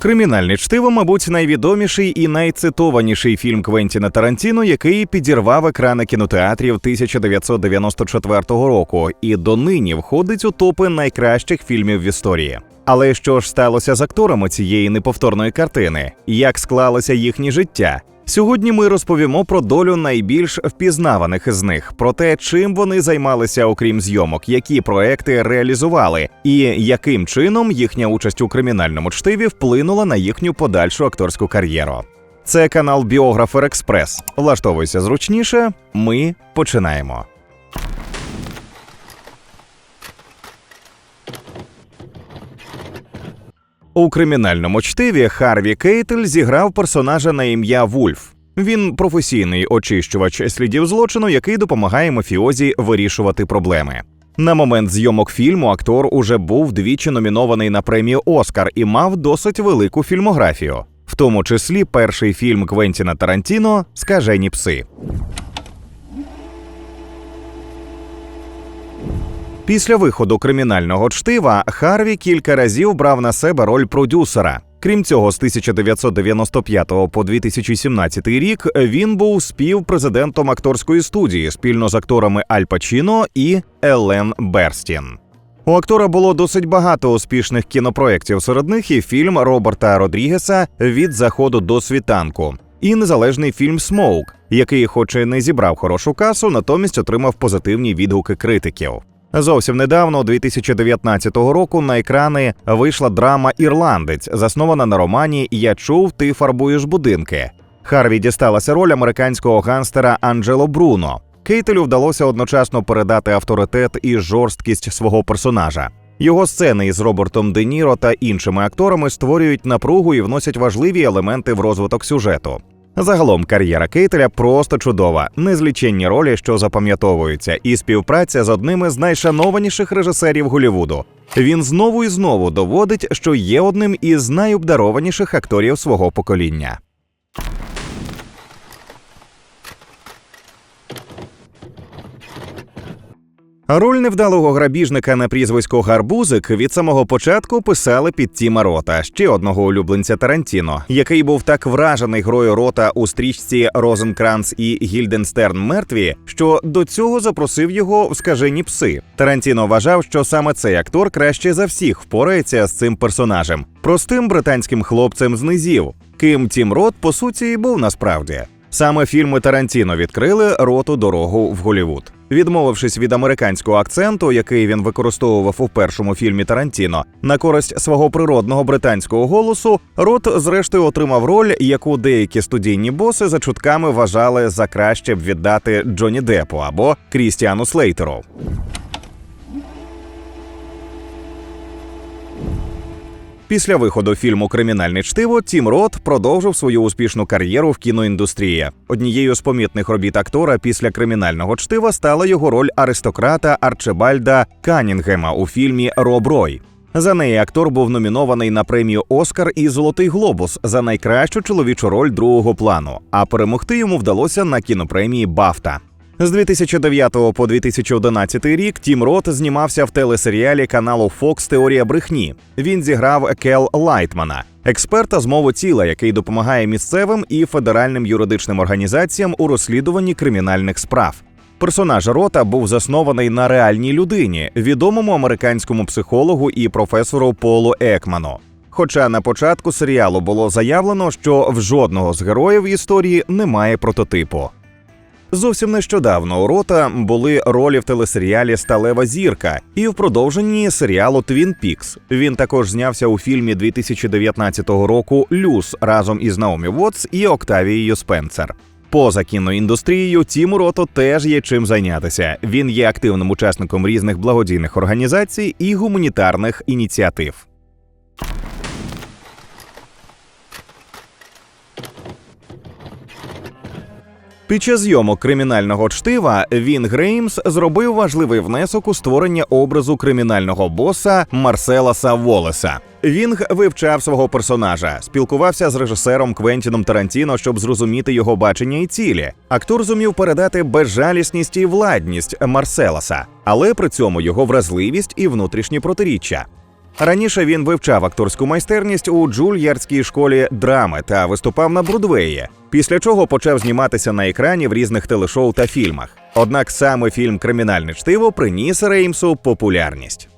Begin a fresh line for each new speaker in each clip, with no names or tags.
Кримінальне чтиво, мабуть, найвідоміший і найцитованіший фільм Квентіна Тарантіно, який підірвав екрани кінотеатрів 1994 року, і донині входить у топи найкращих фільмів в історії. Але що ж сталося з акторами цієї неповторної картини? Як склалося їхнє життя? Сьогодні ми розповімо про долю найбільш впізнаваних із них, про те, чим вони займалися, окрім зйомок, які проекти реалізували, і яким чином їхня участь у кримінальному чтиві вплинула на їхню подальшу акторську кар'єру. Це канал Біографер Експрес. Влаштовуйся зручніше. Ми починаємо. У кримінальному чтиві Харві Кейтель зіграв персонажа на ім'я Вульф. Він професійний очищувач слідів злочину, який допомагає мафіозі вирішувати проблеми. На момент зйомок фільму актор уже був двічі номінований на премію Оскар і мав досить велику фільмографію, в тому числі перший фільм Квентіна Тарантіно Скажені пси. Після виходу кримінального чтива Харві кілька разів брав на себе роль продюсера. Крім цього, з 1995 по 2017 рік він був співпрезидентом акторської студії спільно з акторами Аль Пачіно і Елен Берстін. У актора було досить багато успішних кінопроєктів. Серед них і фільм Роберта Родрігеса від заходу до світанку, і незалежний фільм Смоук, який, хоч і не зібрав хорошу касу, натомість отримав позитивні відгуки критиків. Зовсім недавно, 2019 року, на екрани вийшла драма Ірландець, заснована на романі Я чув, ти фарбуєш будинки. Харві дісталася роль американського ганстера Анджело Бруно. Кейтелю вдалося одночасно передати авторитет і жорсткість свого персонажа. Його сцени із Робертом Де Ніро та іншими акторами створюють напругу і вносять важливі елементи в розвиток сюжету. Загалом кар'єра Кейтеля просто чудова, незліченні ролі, що запам'ятовуються, і співпраця з одним із найшанованіших режисерів Голівуду. Він знову і знову доводить, що є одним із найобдарованіших акторів свого покоління. Роль невдалого грабіжника на прізвисько Гарбузик від самого початку писали під Тіма Рота, ще одного улюбленця Тарантіно, який був так вражений грою рота у стрічці Розенкранц і Гільденстерн мертві, що до цього запросив його в скажені пси. Тарантіно вважав, що саме цей актор краще за всіх впорається з цим персонажем, простим британським хлопцем з низів, ким Тім Рот по суті був насправді. Саме фільми Тарантіно відкрили роту дорогу в Голівуд. Відмовившись від американського акценту, який він використовував у першому фільмі Тарантіно, на користь свого природного британського голосу, рот зрештою отримав роль, яку деякі студійні боси за чутками вважали за краще б віддати Джонні Депу або Крістіану Слейтеру. Після виходу фільму Кримінальне чтиво Тім Рот продовжив свою успішну кар'єру в кіноіндустрії. Однією з помітних робіт актора після кримінального чтива стала його роль аристократа Арчибальда Канінгема у фільмі Роб Рой. За неї актор був номінований на премію Оскар і Золотий Глобус за найкращу чоловічу роль другого плану. А перемогти йому вдалося на кінопремії Бафта. З 2009 по 2011 рік Тім Рот знімався в телесеріалі каналу Fox Теорія брехні. Він зіграв Кел Лайтмана, експерта з мови тіла, який допомагає місцевим і федеральним юридичним організаціям у розслідуванні кримінальних справ. Персонаж рота був заснований на реальній людині, відомому американському психологу і професору Полу Екману. Хоча на початку серіалу було заявлено, що в жодного з героїв історії немає прототипу. Зовсім нещодавно у рота були ролі в телесеріалі Сталева зірка і в продовженні серіалу Твін Пікс. Він також знявся у фільмі 2019 року Люс разом із Наомі Вотс і Октавією Спенсер. Поза кіноіндустрією Тіму Рото теж є чим зайнятися. Він є активним учасником різних благодійних організацій і гуманітарних ініціатив. Під час зйомок кримінального чтива він Греймс зробив важливий внесок у створення образу кримінального боса Марселаса Волеса. Вінг вивчав свого персонажа, спілкувався з режисером Квентіном Тарантіно, щоб зрозуміти його бачення і цілі. Актор зумів передати безжалісність і владність Марселаса, але при цьому його вразливість і внутрішні протиріччя. Раніше він вивчав акторську майстерність у Джульярдській школі драми та виступав на Брудвеї, після чого почав зніматися на екрані в різних телешоу та фільмах. Однак саме фільм Кримінальне чтиво приніс Реймсу популярність.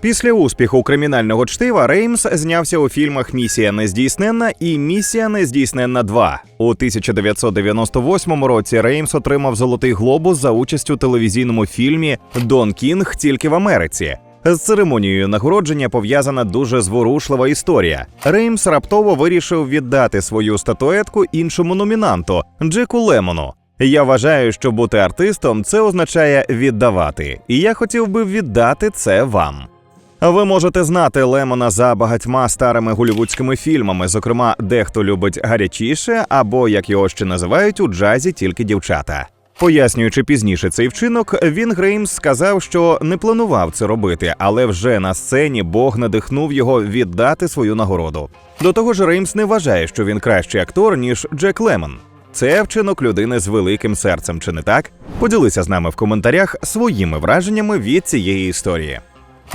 Після успіху кримінального чтива Реймс знявся у фільмах Місія нездійсненна і Місія нездійсненна 2». У 1998 році Реймс отримав золотий глобус за участь у телевізійному фільмі Дон Кінг тільки в Америці. З церемонією нагородження пов'язана дуже зворушлива історія. Реймс раптово вирішив віддати свою статуетку іншому номінанту Джеку Лемону. Я вважаю, що бути артистом це означає віддавати, і я хотів би віддати це вам. Ви можете знати Лемона за багатьма старими голівудськими фільмами, зокрема, дехто любить гарячіше, або як його ще називають у джазі тільки дівчата. Пояснюючи пізніше цей вчинок, він Греймс сказав, що не планував це робити, але вже на сцені Бог надихнув його віддати свою нагороду. До того ж, Реймс не вважає, що він кращий актор ніж Джек Лемон. Це вчинок людини з великим серцем, чи не так? Поділися з нами в коментарях своїми враженнями від цієї історії.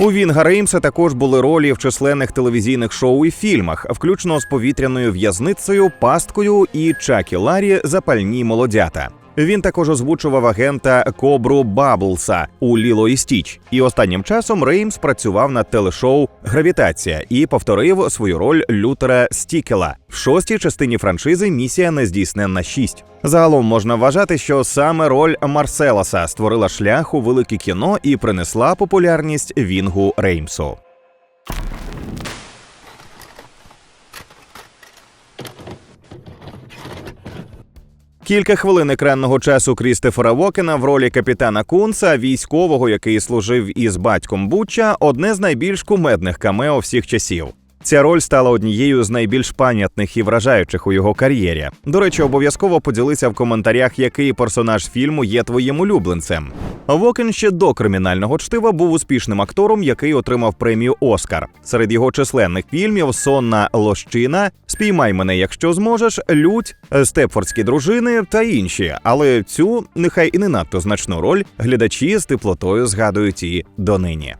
У Вінга Реймса також були ролі в численних телевізійних шоу і фільмах, включно з повітряною в'язницею, пасткою і Чакі Ларі запальні молодята. Він також озвучував агента Кобру Баблса у Ліло і Стіч. І останнім часом Реймс працював над телешоу Гравітація і повторив свою роль Лютера Стікела в шостій частині франшизи Місія нездійсненна 6». Загалом можна вважати, що саме роль Марселаса створила шлях у велике кіно і принесла популярність Вінгу Реймсу. Кілька хвилин екранного часу Крістофера Вокена в ролі капітана Кунса, військового, який служив із батьком Буча, одне з найбільш кумедних камео всіх часів. Ця роль стала однією з найбільш пам'ятних і вражаючих у його кар'єрі. До речі, обов'язково поділися в коментарях, який персонаж фільму є твоїм улюбленцем. Вокен ще до кримінального чтива був успішним актором, який отримав премію Оскар. Серед його численних фільмів Сонна лощина, Спіймай мене, якщо зможеш, лють, степфордські дружини та інші. Але цю нехай і не надто значну роль глядачі з теплотою згадують і донині.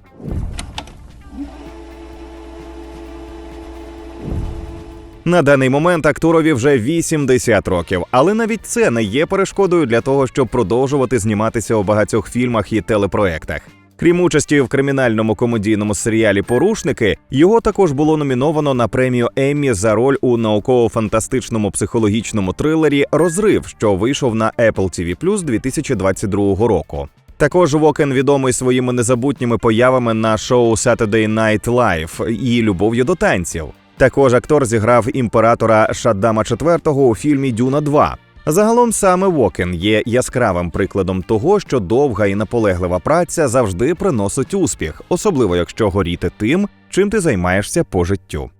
На даний момент акторові вже 80 років, але навіть це не є перешкодою для того, щоб продовжувати зніматися у багатьох фільмах і телепроектах. Крім участі в кримінальному комедійному серіалі Порушники, його також було номіновано на премію Еммі за роль у науково-фантастичному психологічному трилері Розрив, що вийшов на Apple TV Plus 2022 року. Також Вокен відомий своїми незабутніми появами на шоу Saturday Night Live і любов'ю до танців. Також актор зіграв імператора Шаддама IV у фільмі Дюна 2. Загалом саме Вокен є яскравим прикладом того, що довга і наполеглива праця завжди приносить успіх, особливо якщо горіти тим, чим ти займаєшся по життю.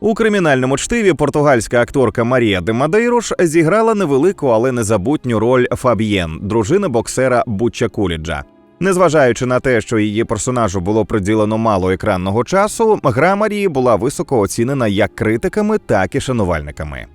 У кримінальному чтиві португальська акторка Марія де Мадейрош зіграла невелику, але незабутню роль Фаб'єн, дружини боксера Бучча Куліджа. Незважаючи на те, що її персонажу було приділено мало екранного часу, гра Марії була високо оцінена як критиками, так і шанувальниками.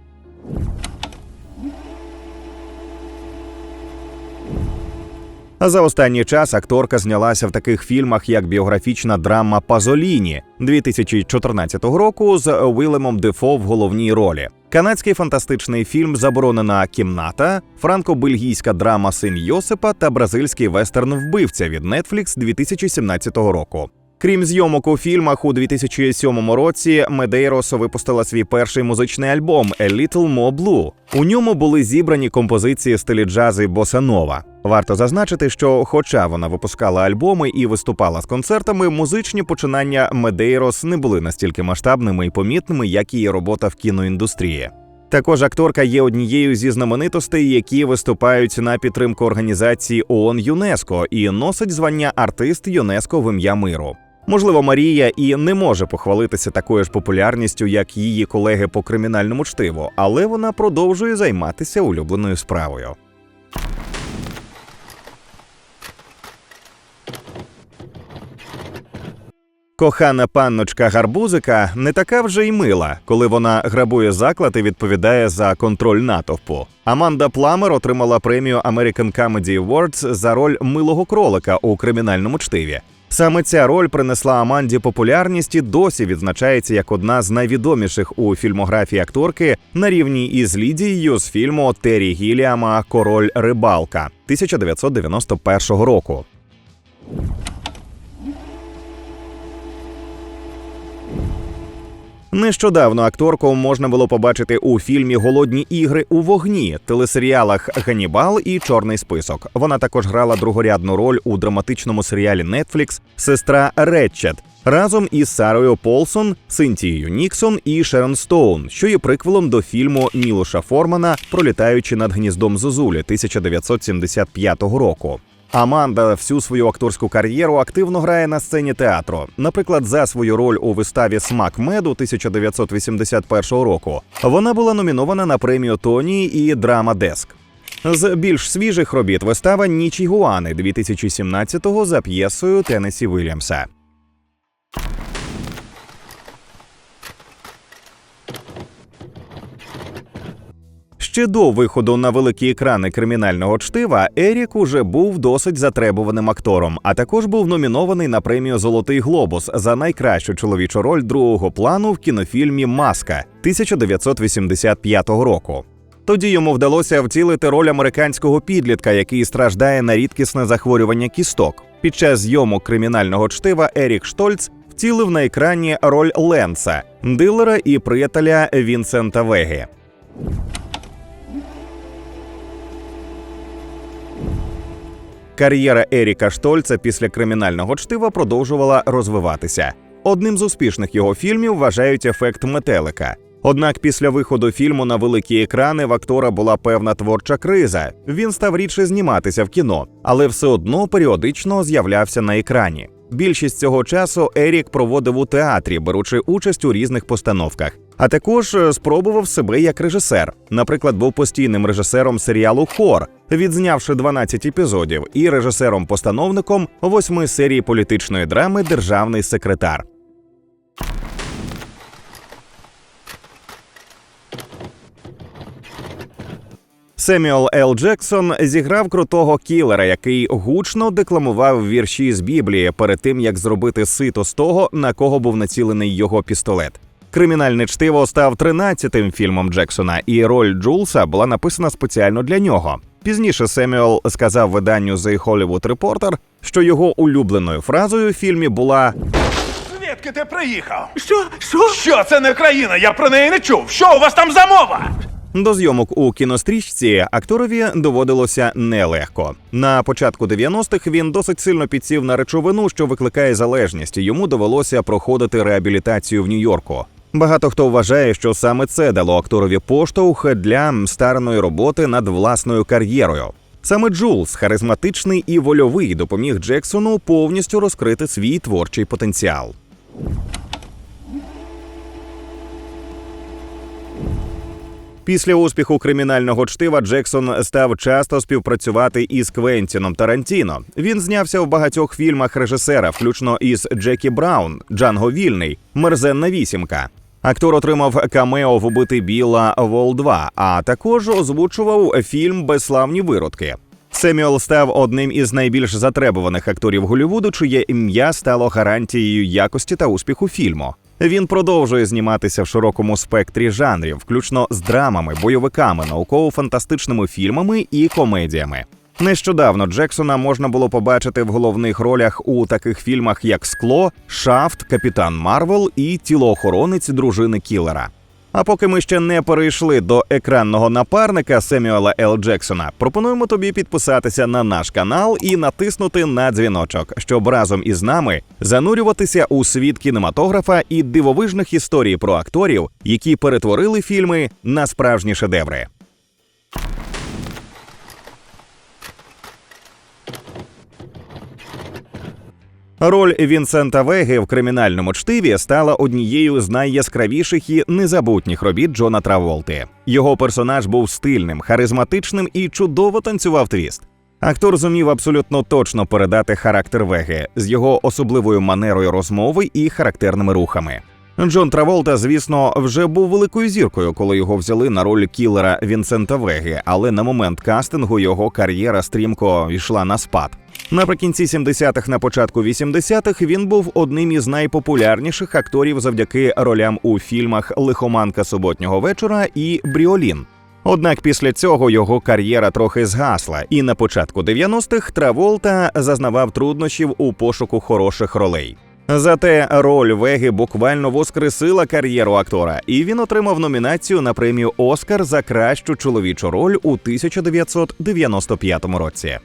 За останній час акторка знялася в таких фільмах, як біографічна драма Пазоліні 2014 року з Уілемом Дефо в головній ролі. Канадський фантастичний фільм Заборонена кімната, франко-бельгійська драма Син Йосипа та бразильський вестерн Вбивця від Netflix 2017 року. Крім зйомок у фільмах, у 2007 році Медейрос випустила свій перший музичний альбом «A Little More Blue». У ньому були зібрані композиції стилі джази босанова. Варто зазначити, що, хоча вона випускала альбоми і виступала з концертами, музичні починання Медейрос не були настільки масштабними і помітними, як її робота в кіноіндустрії. Також акторка є однією зі знаменитостей, які виступають на підтримку організації ООН ЮНЕСКО і носить звання артист ЮНЕСКО в ім'я миру. Можливо, Марія і не може похвалитися такою ж популярністю, як її колеги по кримінальному чтиву, але вона продовжує займатися улюбленою справою. Кохана панночка гарбузика не така вже й мила, коли вона грабує заклад і відповідає за контроль натовпу. Аманда Пламер отримала премію American Comedy Awards за роль милого кролика у кримінальному чтиві. Саме ця роль принесла Аманді популярність і досі відзначається як одна з найвідоміших у фільмографії акторки на рівні із Лідією з фільму Террі Гіліама Король рибалка 1991 року. Нещодавно акторку можна було побачити у фільмі Голодні ігри у вогні, телесеріалах Ганібал і Чорний список. Вона також грала другорядну роль у драматичному серіалі Netflix Сестра Ретчет разом із Сарою Полсон, Синтією Ніксон і Шерон Стоун, що є приквелом до фільму Мілоша Формана Пролітаючи над гніздом Зозулі 1975 року. Аманда всю свою акторську кар'єру активно грає на сцені театру. Наприклад, за свою роль у виставі Смак меду 1981 року вона була номінована на премію Тоні і Драма Деск. З більш свіжих робіт вистава Ніч Ігуани 2017-го за п'єсою Тенесі Вільямса. Ще до виходу на великі екрани кримінального чтива Ерік уже був досить затребуваним актором, а також був номінований на премію Золотий глобус за найкращу чоловічу роль другого плану в кінофільмі Маска 1985 року. Тоді йому вдалося втілити роль американського підлітка, який страждає на рідкісне захворювання кісток. Під час зйомок кримінального чтива Ерік Штольц втілив на екрані роль Ленса, дилера і приятеля Вінсента Вегі. Кар'єра Еріка Штольца після кримінального чтива продовжувала розвиватися. Одним з успішних його фільмів вважають ефект метелика. Однак після виходу фільму на великі екрани в актора була певна творча криза. Він став рідше зніматися в кіно, але все одно періодично з'являвся на екрані. Більшість цього часу Ерік проводив у театрі, беручи участь у різних постановках. А також е, спробував себе як режисер. Наприклад, був постійним режисером серіалу Хор, відзнявши 12 епізодів, і режисером-постановником восьми серії політичної драми Державний секретар. Семюел Л. Джексон зіграв крутого кілера, який гучно декламував вірші з Біблії перед тим, як зробити сито з того, на кого був націлений його пістолет. Кримінальне чтиво став 13-тим фільмом Джексона, і роль Джулса була написана спеціально для нього. Пізніше Семюел сказав виданню The Hollywood Reporter, що його улюбленою фразою в фільмі була
Звідки ти приїхав?
Що? Що?
Що це не країна? Я про неї не чув. Що у вас там за мова?
До зйомок у кінострічці акторові доводилося нелегко. На початку 90-х він досить сильно підсів на речовину, що викликає залежність. Йому довелося проходити реабілітацію в Нью-Йорку. Багато хто вважає, що саме це дало акторові поштовх для старної роботи над власною кар'єрою. Саме Джулс, харизматичний і вольовий, допоміг Джексону повністю розкрити свій творчий потенціал. Після успіху кримінального чтива Джексон став часто співпрацювати із Квентіном Тарантіно. Він знявся в багатьох фільмах режисера, включно із Джекі Браун, Джанго Вільний, Мерзенна вісімка. Актор отримав камео в убити Біла Вол 2, а також озвучував фільм Безславні виродки. Семюел став одним із найбільш затребуваних акторів Голлівуду, чиє ім'я стало гарантією якості та успіху фільму. Він продовжує зніматися в широкому спектрі жанрів, включно з драмами, бойовиками, науково-фантастичними фільмами і комедіями. Нещодавно Джексона можна було побачити в головних ролях у таких фільмах, як Скло, Шафт, Капітан Марвел і Тілоохоронець дружини Кілера. А поки ми ще не перейшли до екранного напарника Семюела Л. Джексона, пропонуємо тобі підписатися на наш канал і натиснути на дзвіночок, щоб разом із нами занурюватися у світ кінематографа і дивовижних історій про акторів, які перетворили фільми на справжні шедеври. Роль Вінсента Веги в кримінальному чтиві стала однією з найяскравіших і незабутніх робіт Джона Траволти. Його персонаж був стильним, харизматичним і чудово танцював твіст. Актор зумів абсолютно точно передати характер Веги з його особливою манерою розмови і характерними рухами. Джон Траволта, звісно, вже був великою зіркою, коли його взяли на роль кілера Вінсента Веги, але на момент кастингу його кар'єра стрімко йшла на спад. Наприкінці 70-х, на початку 80-х він був одним із найпопулярніших акторів завдяки ролям у фільмах Лихоманка суботнього вечора і Бріолін. Однак після цього його кар'єра трохи згасла, і на початку 90-х Траволта зазнавав труднощів у пошуку хороших ролей. Зате роль Веги буквально воскресила кар'єру актора, і він отримав номінацію на премію Оскар за кращу чоловічу роль у 1995 році.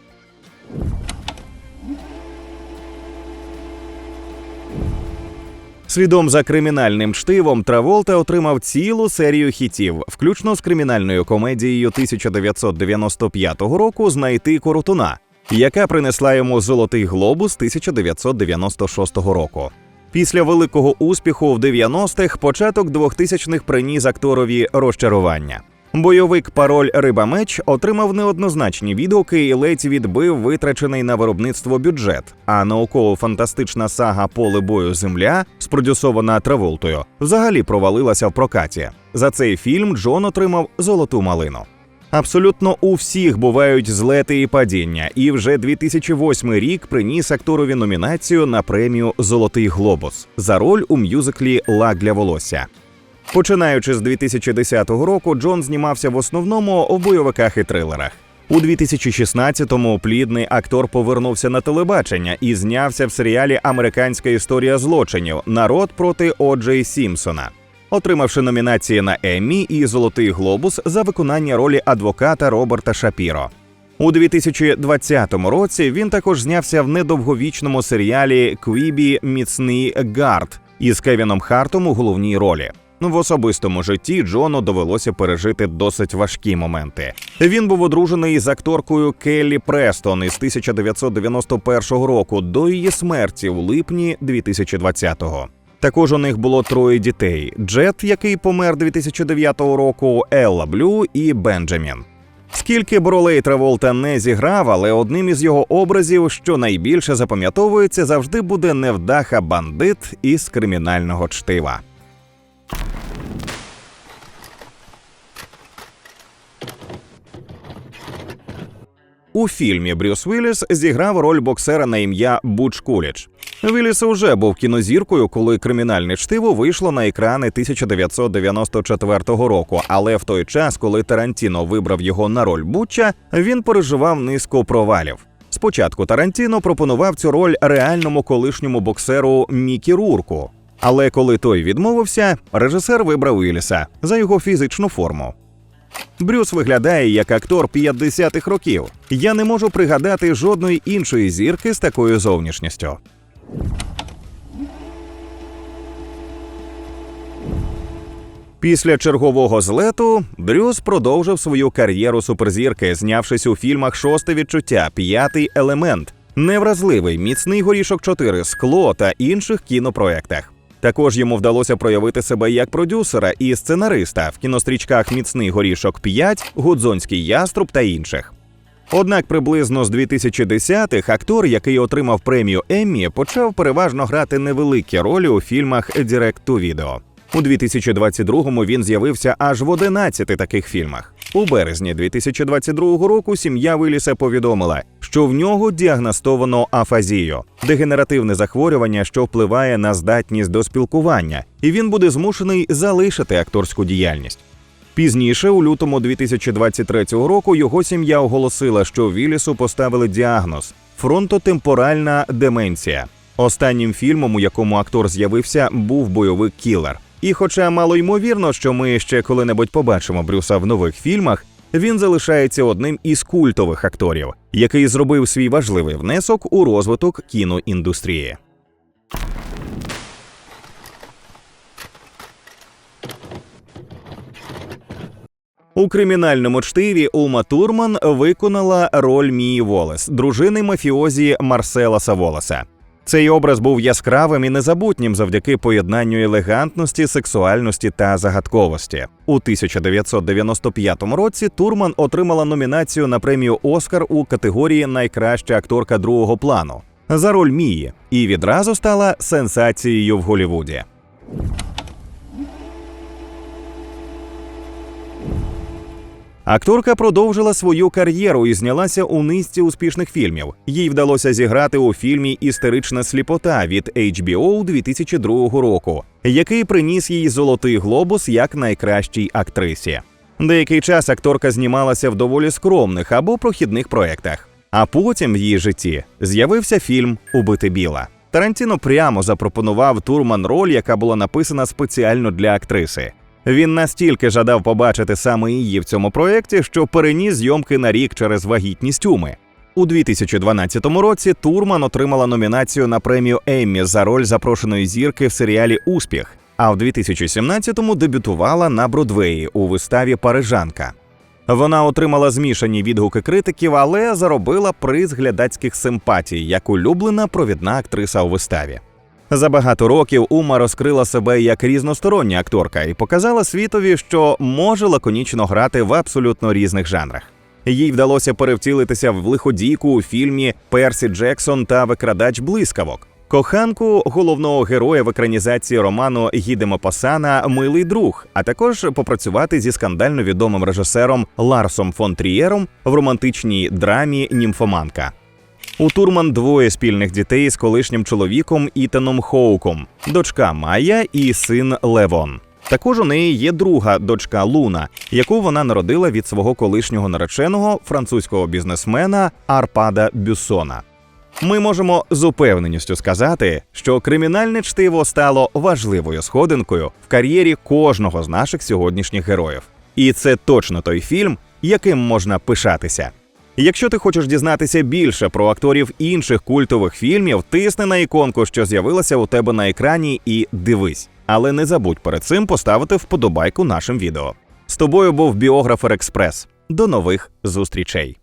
Слідом за кримінальним чтивом Траволта отримав цілу серію хітів, включно з кримінальною комедією 1995 року Знайти коротуна, яка принесла йому золотий глобус 1996 року. Після великого успіху в 90-х початок 2000-х приніс акторові розчарування. Бойовик пароль Риба меч отримав неоднозначні відгуки і ледь відбив витрачений на виробництво бюджет. А науково-фантастична сага Поле бою Земля, спродюсована Траволтою, взагалі провалилася в прокаті. За цей фільм Джон отримав золоту малину. Абсолютно у всіх бувають злети і падіння, і вже 2008 рік приніс акторові номінацію на премію Золотий глобус за роль у мюзиклі Лак для волосся. Починаючи з 2010 року, Джон знімався в основному у бойовиках і трилерах. У 2016-му плідний актор повернувся на телебачення і знявся в серіалі Американська історія злочинів Народ проти Оджей Сімпсона, отримавши номінації на Еммі і Золотий глобус за виконання ролі адвоката Роберта Шапіро. У 2020 році він також знявся в недовговічному серіалі Квібі Міцний Гард із Кевіном Хартом у головній ролі. В особистому житті Джону довелося пережити досить важкі моменти. Він був одружений з акторкою Келлі Престон із 1991 року до її смерті в липні 2020-го. Також у них було троє дітей: Джет, який помер 2009 року, Елла Блю і Бенджамін. Скільки б ролей Траволта не зіграв, але одним із його образів, що найбільше запам'ятовується, завжди буде невдаха бандит із кримінального чтива. У фільмі Брюс Вілліс зіграв роль боксера на ім'я Буч Куліч. Вілліс уже був кінозіркою, коли кримінальне чтиво вийшло на екрани 1994 року. Але в той час, коли Тарантіно вибрав його на роль Буча, він переживав низку провалів. Спочатку Тарантіно пропонував цю роль реальному колишньому боксеру Мікі Рурку. Але коли той відмовився, режисер вибрав Вілліса за його фізичну форму. Брюс виглядає як актор 50-х років. Я не можу пригадати жодної іншої зірки з такою зовнішністю. Після чергового злету Брюс продовжив свою кар'єру суперзірки, знявшись у фільмах Шосте відчуття, П'ятий елемент, Невразливий, Міцний горішок 4, Скло та інших кінопроектах. Також йому вдалося проявити себе як продюсера і сценариста в кінострічках Міцний горішок 5, Гудзонський яструб та інших. Однак приблизно з 2010-х актор, який отримав премію Еммі, почав переважно грати невеликі ролі у фільмах Direct to Video. У 2022-му він з'явився аж в 11 таких фільмах. У березні 2022 року сім'я Виліса повідомила, що в нього діагностовано афазію дегенеративне захворювання, що впливає на здатність до спілкування, і він буде змушений залишити акторську діяльність. Пізніше, у лютому 2023 року, його сім'я оголосила, що Вілісу поставили діагноз фронтотемпоральна деменція. Останнім фільмом, у якому актор з'явився, був бойовик Кілер. І, хоча мало ймовірно, що ми ще коли-небудь побачимо Брюса в нових фільмах, він залишається одним із культових акторів, який зробив свій важливий внесок у розвиток кіноіндустрії. У кримінальному чтиві Ума Турман виконала роль Мії Волес, дружини мафіозі Марсела Саволеса. Цей образ був яскравим і незабутнім завдяки поєднанню елегантності, сексуальності та загадковості. У 1995 році Турман отримала номінацію на премію Оскар у категорії Найкраща акторка другого плану за роль Мії і відразу стала сенсацією в Голлівуді. Акторка продовжила свою кар'єру і знялася у низці успішних фільмів. Їй вдалося зіграти у фільмі Істерична сліпота від HBO 2002 року, який приніс їй золотий глобус як найкращій актрисі. Деякий час акторка знімалася в доволі скромних або прохідних проєктах. А потім в її житті з'явився фільм Убити Біла. Тарантіно прямо запропонував Турман роль, яка була написана спеціально для актриси. Він настільки жадав побачити саме її в цьому проєкті, що переніс зйомки на рік через вагітність уми. У 2012 році Турман отримала номінацію на премію Еммі за роль запрошеної зірки в серіалі Успіх. А в 2017-му дебютувала на Бродвеї у виставі Парижанка. Вона отримала змішані відгуки критиків, але заробила приз глядацьких симпатій як улюблена провідна актриса у виставі. За багато років Ума розкрила себе як різностороння акторка і показала світові, що може лаконічно грати в абсолютно різних жанрах. Їй вдалося перевтілитися в лиходійку у фільмі Персі Джексон та викрадач блискавок, коханку головного героя в екранізації роману Гідемо Пасана Милий друг, а також попрацювати зі скандально відомим режисером Ларсом фон Трієром в романтичній драмі Німфоманка. У Турман двоє спільних дітей з колишнім чоловіком Ітаном Хоуком, дочка Майя і син Левон. Також у неї є друга дочка Луна, яку вона народила від свого колишнього нареченого французького бізнесмена Арпада Бюссона. Ми можемо з упевненістю сказати, що кримінальне чтиво стало важливою сходинкою в кар'єрі кожного з наших сьогоднішніх героїв. І це точно той фільм, яким можна пишатися. Якщо ти хочеш дізнатися більше про акторів інших культових фільмів, тисни на іконку, що з'явилася у тебе на екрані, і дивись. Але не забудь перед цим поставити вподобайку нашим відео. З тобою був біографер Експрес. До нових зустрічей.